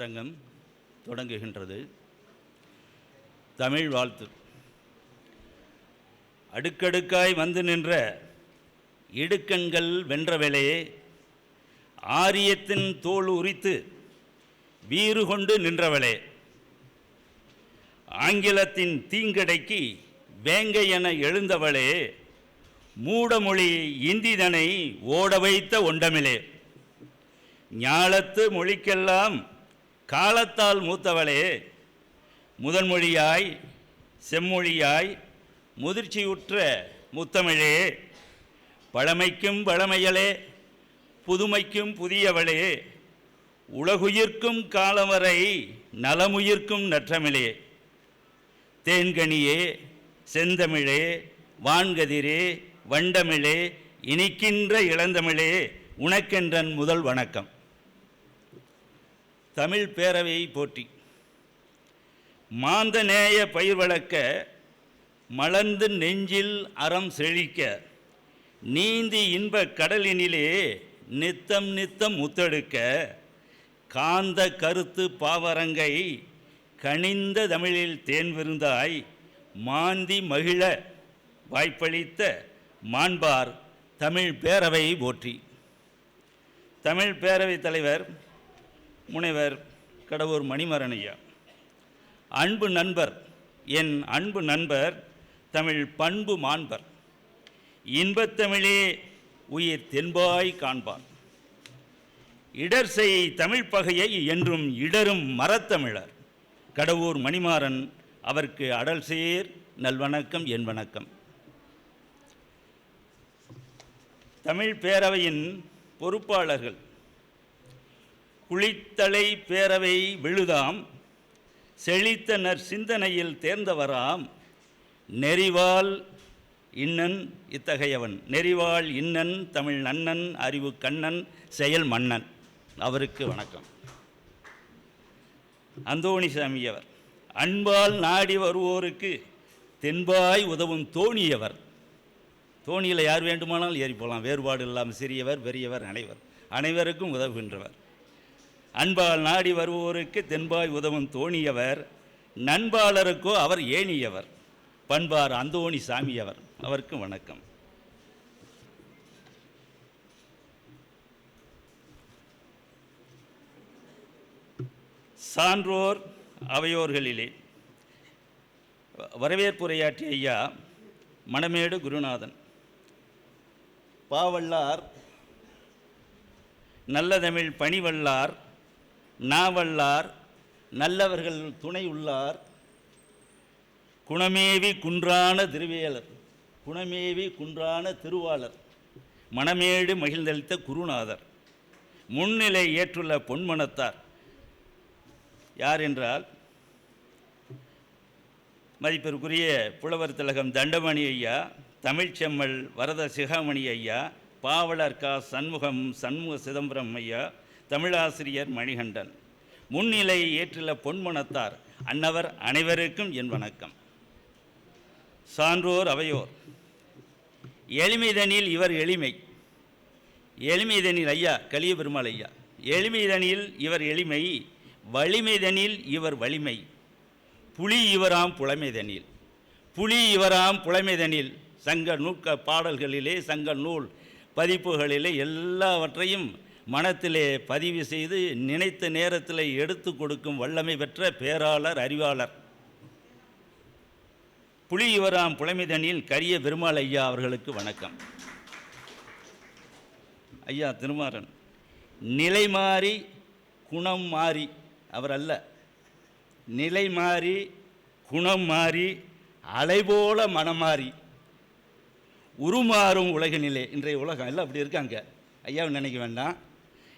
சங்கம் தொடங்குகின்றது. தமிழ் வாழ்த்து. அடுக்கடுக்காய் வந்து நின்ற இடுக்கண்கள் வென்றவளே ஆரியத்தின் தோல் உரித்து வீறு கொண்டு நின்றவளே ஆங்கிலத்தின் தீங்கடைக்கு வேங்கை என எழுந்தவளே மூடமொழி இந்திதனை ஓட வைத்த ஒண்டமிலே. ஞாலத்து மொழிக்கெல்லாம் காலத்தால் மூத்தவளே முதன்மொழியாய் செம்மொழியாய் முதிர்ச்சியுற்ற முத்தமிழே பழமைக்கும் பழமையலே புதுமைக்கும் புதியவளே உலகுயிர்க்கும் காலவரை நலமுயிர்க்கும் நற்றமிழே. தேன்கனியே செந்தமிழே வான்கதிரே வண்டமிழே இனிக்கின்ற இளந்தமிழே உனக்கென்றன் முதல் வணக்கம். தமிழ் பேரவையை போற்றி. மாந்தநேய பயிர் வளர்க்க மலர்ந்து நெஞ்சில் அறம் செழிக்க நீந்தி இன்ப கடலினிலே நித்தம் நித்தம் முத்தெடுக்க காந்த கருத்து பாவரங்கை கனிந்த தமிழில் தேன் விருந்தாய் மாந்தி மகிழ வாய்ப்பளித்த மாண்பார் தமிழ் பேரவையை போற்றி. தமிழ் பேரவைத் தலைவர் முனைவர் கடவுர் மணிமரன் ஐயா அன்பு நண்பர் என் அன்பு நண்பர் தமிழ் பண்பு மாண்பர். இன்பத்தமிழே உயிர் தென்பாய் காண்பார் இடர் செய் தமிழ் பகையை என்றும் இடரும் மரத்தமிழர். கடவுர் மணிமாறன் அவருக்கு அடல் சேர் நல்வணக்கம் என் வணக்கம். தமிழ் பேரவையின் பொறுப்பாளர்கள் குளித்தலை பேரவை விழுதாம் செழித்தனர் சிந்தனையில் தேர்ந்தவராம் நெறிவால் இன்னன் இத்தகையவன். நெறிவாள் இன்னன் தமிழ் நன்னன் அறிவு கண்ணன் செயல் மன்னன். அவருக்கு வணக்கம். அந்தோணிசாமி அவர் அன்பால் நாடி வருவோருக்கு தென்பாய் உதவும் தோணியவர். தோணியில் யார் வேண்டுமானாலும் ஏறி போகலாம். வேறுபாடு இல்லாமல் சிறியவர் பெரியவர் அனைவர். அனைவருக்கும் உதவுகின்றவர். அன்பால் நாடி வருவோருக்கு தென்பாய் உதவும் தோணியவர் நண்பாளருக்கோ அவர் ஏனியவர் பண்பார் அந்தோணி சாமியவர். அவருக்கு வணக்கம். சான்றோர் அவையோர்களிலே வரவேற்புரையாற்றிய ஐயா மணமேடு குருநாதன். பாவல்லார் நல்ல தமிழ் பணிவல்லார் நாவல்லார் நல்லவர்கள் துணை உள்ளார். குணமேவி குன்றான திருவேலர் குணமேவி குன்றான திருவாளர் மணமேடு மகிழ்ந்தளித்த குருநாதர் முன்னிலை ஏற்றுள்ள பொன்மணத்தார் யார் என்றால் மதிப்பிற்குரிய புலவர் திலகம் தண்டமணி ஐயா தமிழ்ச்செம்மல் வரத சிகாமணி ஐயா பாவலர் கா சண்முகம் சண்முக சிதம்பரம் ஐயா தமிழாசிரியர் மணிகண்டன். முன்னிலை ஏற்றுள்ள பொன்மனத்தார் அன்னவர் அனைவருக்கும் என் வணக்கம். சான்றோர் அவையோர். எளிமைதனில் இவர் எளிமை. எளிமைதனில் ஐயா கலிய பெருமாள் ஐயா. எளிமைதனில் இவர் எளிமை வலிமைதனில் இவர் வலிமை. புலி இவராம் புலமைதனில். புலி இவராம் புலமைதனில். சங்க நூக்க பாடல்களிலே சங்க நூல் பதிப்புகளிலே எல்லாவற்றையும் மனத்திலே பதிவு செய்து நினைத்த நேரத்தில் எடுத்து கொடுக்கும் வல்லமை பெற்ற பேராளர் அறிவாளர். புலியுவராம் புலமைதனில் கரிய பெருமாள் ஐயா அவர்களுக்கு வணக்கம். ஐயா திருமாறன். நிலை மாறி குணம் மாறி அவர் அல்ல. நிலை மாறி குணம் மாறி அலைபோல மனம் மாறி உருமாறும் உலகினிலே. இன்றைய உலகம் எல்லாம் அப்படி இருக்காங்க. ஐயாவை நினைக்க வேண்டாம்.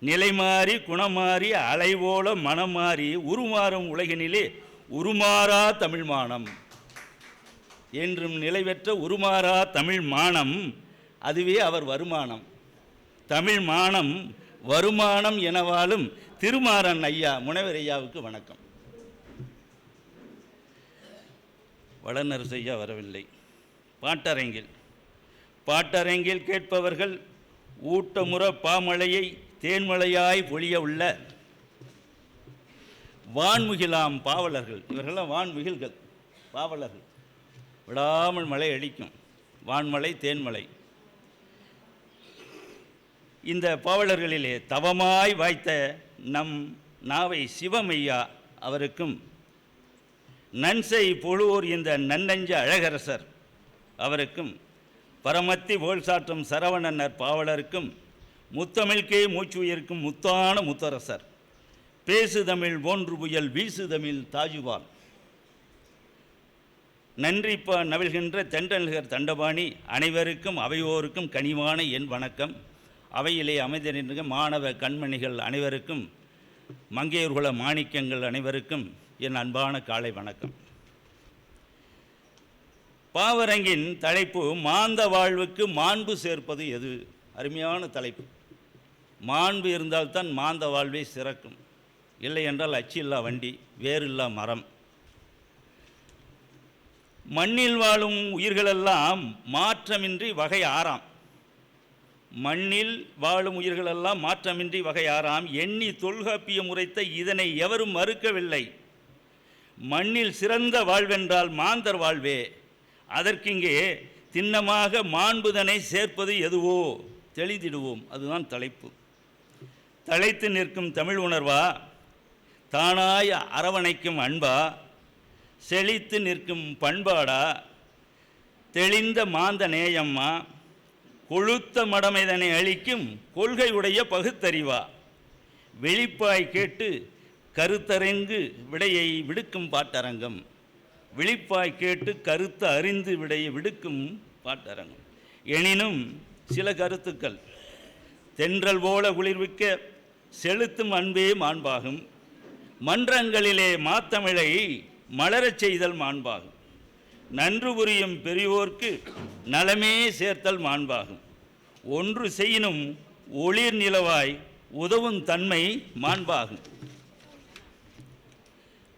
நிலை மாறி குணமாறி அலைவோல மனம் மாறி உருமாறும் உலகினிலே உருமாறா தமிழ் மானம். என்றும் நிலைவற்ற உருமாறா தமிழ் மானம் அதுவே அவர் வருமானம். தமிழ் மானம் வருமானம் எனவாலும் திருமாறன் ஐயா முனைவர் ஐயாவுக்கு வணக்கம். வளநரசு ஐயா வரவில்லை. பாட்டரங்கில் பாட்டரங்கில் கேட்பவர்கள் ஊட்டமுற பாமழையை தேன்மலையாய் பொழிய உள்ள வான்முகிலாம் பாவலர்கள். இவர்கள்லாம் வான்முகில்கள் பாவலர்கள். விடாமல் மழை அடிக்கும். வான்மலை தேன்மலை. இந்த பாவலர்களிலே தவமாய் வாய்த்த நம் நாவை சிவமையா அவருக்கும் நன்சை பொழுவோர் இந்த நன்னஞ்ச அழகரசர் அவருக்கும் பரமத்தி போல் சாற்றும் சரவணனர் பாவலருக்கும் முத்தமிழ்கே மூச்சு உயிர்க்கும் முத்தான முத்தரசர். பேசு தமிழ் போன்று புயல் வீசு தமிழ் தாஜுவால் நன்றிப்பா நவிழ்கின்ற தென்றல்கர் தண்டபாணி அனைவருக்கும் அவையோருக்கும் கனிவான என் வணக்கம். அவையிலே அமைந்திருக்கின்ற மாணவ கண்மணிகள் அனைவருக்கும் மங்கையர்குல மாணிக்கங்கள் அனைவருக்கும் என் அன்பான காலை வணக்கம். பாவரங்கின் தலைப்பு மாந்த வாழ்வுக்கு மாண்பு சேர்ப்பது எது? அருமையான தலைப்பு. மாண்பு இருந்தால்தான் மாந்த வாழ்வே சிறக்கும். இல்லை என்றால் அச்சில்லா வண்டி வேறில்லா மரம். மண்ணில் வாழும் உயிர்களெல்லாம் மாற்றமின்றி வகை ஆறாம். மண்ணில் வாழும் உயிர்களெல்லாம் மாற்றமின்றி வகை ஆறாம். எண்ணி தொல்காப்பிய முறைத்த இதனை எவரும் மறுக்கவில்லை. மண்ணில் சிறந்த வாழ்வென்றால் மாந்தர் வாழ்வே. அதற்கிங்கே திண்ணமாக மாண்புதனை சேர்ப்பது எதுவோ தெளிதிடுவோம். அதுதான் தலைப்பு. தலைத்து நிற்கும் தமிழ் உணர்வா? தானாய் அரவணைக்கும் அன்பா? செழித்து நிற்கும் பண்பாடா? தெளிந்த மாந்த நேயம்மா? கொழுத்த மடமைதனை அளிக்கும் கொள்கையுடைய பகுத்தறிவா? வெளிப்பாய் கேட்டு கருத்தறிந்து விடையை விடுக்கும் பாட்டரங்கம். விழிப்பாய் கேட்டு கருத்து அறிந்து விடையை விடுக்கும் பாட்டரங்கம். எனினும் சில கருத்துக்கள். தென்றல் போல குளிர்விக்க செலுத்தும் அன்பே மாண்பாகும். மன்றங்களிலே மாத்தமிழை மலரச் செய்தல் மாண்பாகும். நன்று புரியும் பெரியோர்க்கு நலமே சேர்த்தல் மாண்பாகும். ஒன்று செய்யினும் ஒளிர் நிலவாய் உதவும் தன்மை மாண்பாகும்.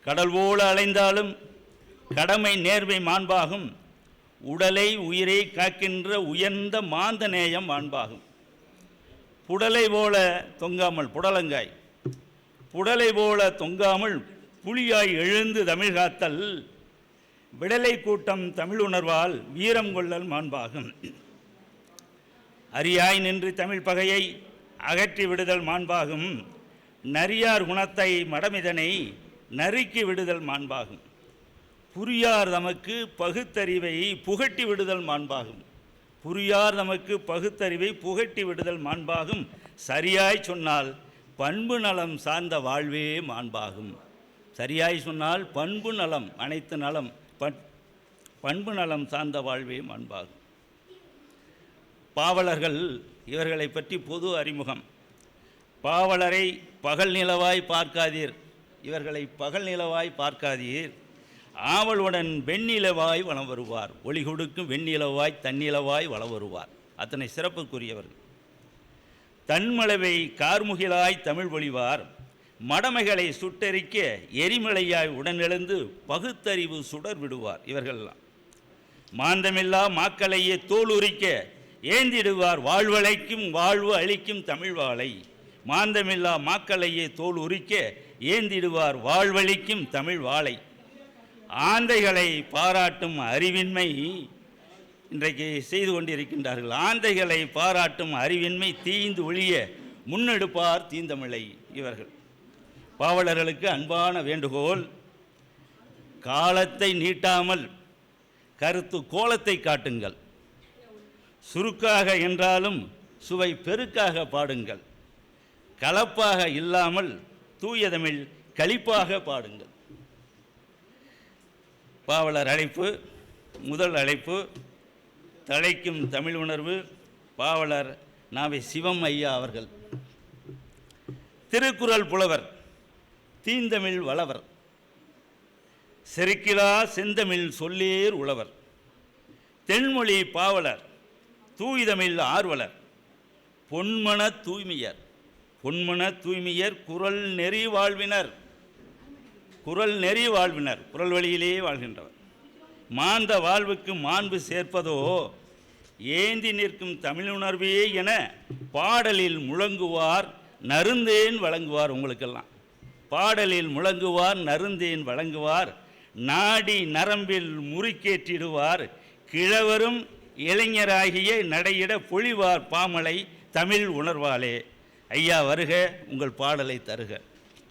கடல் போல அலைந்தாலும் கடமை நேர்மை மாண்பாகும். உடலை உயிரை காக்கின்ற உயர்ந்த மாந்த நேயம் மாண்பாகும். புடலை போல தொங்காமல் புடலங்காய் புடலை போல தொங்காமல் புலியாய் எழுந்து தமிழ் காத்தல் விடலை கூட்டம் தமிழ் உணர்வால் வீரம் கொள்ளல் மாண்பாகும். அரியாய் நின்று தமிழ் பகையை அகற்றி விடுதல் மாண்பாகும். நரியார் குணத்தை மடமிதனை நறுக்கி விடுதல் மாண்பாகும். புரியார் தமக்கு பகுத்தறிவை புகட்டி விடுதல் மாண்பாகும். புரியார் நமக்கு பகுத்தறிவை புகட்டி விடுதல் மாண்பாகும். சரியாய் சொன்னால் பண்பு நலம் சார்ந்த வாழ்வே மாண்பாகும். சரியாய் சொன்னால் பண்பு நலம் அனைத்து நலம் பண் பண்பு நலம் சார்ந்த வாழ்வே மாண்பாகும். பாவலர்கள் இவர்களை பற்றி பொது அறிமுகம். பாவலரை பகல் நிலவாய் பார்க்காதீர். இவர்களை பகல் நிலவாய் பார்க்காதீர். ஆவலுடன் வெண்ணிலவாய் வளம் வருவார் ஒளி கொடுக்கும் வெண்ணிலவாய் தன்னிலவாய் வளம் வருவார் அத்தனை சிறப்புக்குரியவர்கள். தன்மளவை கார்முகிலாய் தமிழ் பொழிவார் மடமைகளை சுட்டரிக்க எரிமலையாய் உடனெழுந்து பகுத்தறிவு சுடர் விடுவார் இவர்கள்லாம். மாந்தமில்லா மாக்களையே தோலுரிக்க ஏந்திடுவார். வாழ்வழைக்கும் வாழ்வு அளிக்கும் தமிழ் வாழை மாந்தமில்லா மாக்களையே தோல் உரிக்க ஏந்திடுவார். வாழ்வழிக்கும் தமிழ் வாழை ஆந்தைகளை பாராட்டும் அறிவின்மை இன்றைக்கு செய்து கொண்டிருக்கின்றார்கள். ஆந்தைகளை பாராட்டும் அறிவின்மை தீந்து ஒழிய முன்னெடுப்பார் தீந்தமிழை இவர்கள். பாவலர்களுக்கு அன்பான வேண்டுகோள் காலத்தை நீட்டாமல் கருத்து கோலத்தை காட்டுங்கள். சுருக்காக என்றாலும் சுவை பெருக்காக பாடுங்கள். கலப்பாக இல்லாமல் தூய தமிழ் களிப்பாக பாடுங்கள். பாவலர் அழைப்பு முதல் அழைப்பு தழைக்கும் தமிழ் உணர்வு பாவலர் நாவை சிவம் ஐயா அவர்கள். திருக்குறள் புலவர் தீந்தமிழ் வளவர். செருக்கிலா செந்தமிழ் சொல்லேர் உழவர். தென்மொழி பாவலர் தூய்தமிழ் ஆர்வலர். பொன்மன தூய்மையர் பொன்மன தூய்மையர் குரல் நெறி வாழ்வினர். குரல் நெறி வாழ்வினர். குரல் வழியிலேயே வாழ்கின்றவர். மாந்த வாழ்வுக்கு மாண்பு சேர்ப்பதோ ஏந்தி நிற்கும் தமிழுணர்வே என பாடலில் முழங்குவார் நருந்தேன் வழங்குவார் உங்களுக்கெல்லாம். பாடலில் முழங்குவார் நருந்தேன் வழங்குவார் நாடி நரம்பில் முறுக்கேற்றிடுவார் கிழவரும் இளைஞராகிய நடையிட பொழிவார் பாமலை தமிழ் உணர்வாளே. ஐயா வருக உங்கள் பாடலை தருக.